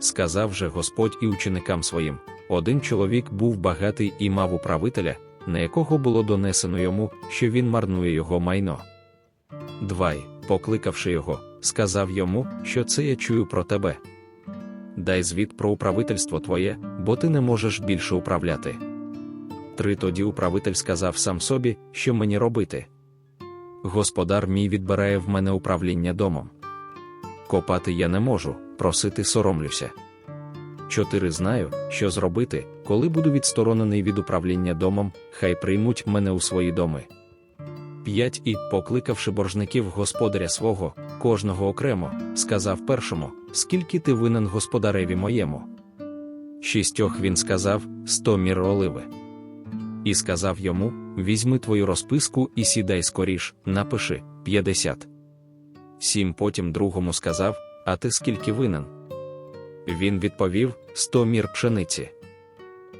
сказав же Господь і ученикам своїм: один чоловік був багатий і мав управителя, на якого було донесено йому, що він марнує його майно. Двай, покликавши його, сказав йому, що це я чую про тебе. Дай звіт про управительство твоє, бо ти не можеш більше управляти. Три тоді управитель сказав сам собі, що мені робити. Господар мій відбирає в мене управління домом. Копати я не можу, просити соромлюся. Чотири знаю, що зробити, коли буду відсторонений від управління домом, хай приймуть мене у свої доми. П'ять і, покликавши боржників господаря свого, кожного окремо, сказав першому, скільки ти винен господареві моєму. Шістьох він сказав сто мір оливи. І сказав йому: Візьми твою розписку і сідай скоріш, напиши п'ятдесят. Сім потім другому сказав: А ти скільки винен? Він відповів сто мір пшениці.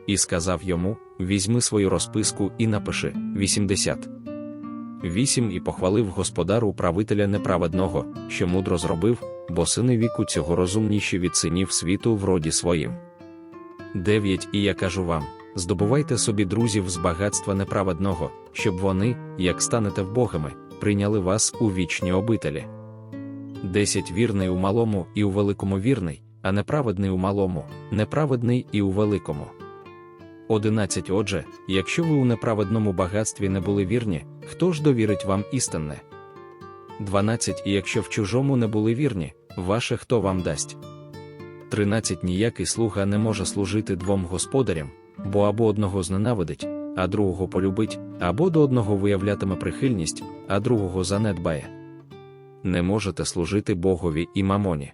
І сказав йому: Візьми свою розписку і напиши вісімдесят. Вісім і похвалив господар управителя неправедного, що мудро зробив, бо сини віку цього розумніші від синів світу в роді своїм. Дев'ять І я кажу вам: здобувайте собі друзів з багатства неправедного, щоб вони, як станете вбогими, прийняли вас у вічні обителі. Десять вірний у малому і у великому вірний, а неправедний у малому, неправедний і у великому. Одинадцять Отже, якщо ви у неправедному багатстві не були вірні, хто ж довірить вам істинне? Дванадцять І якщо в чужому не були вірні, ваше хто вам дасть? Тринадцять Ніякий слуга не може служити двом господарям, бо або одного зненавидить, а другого полюбить, або до одного виявлятиме прихильність, а другого занедбає. Не можете служити Богові і мамоні.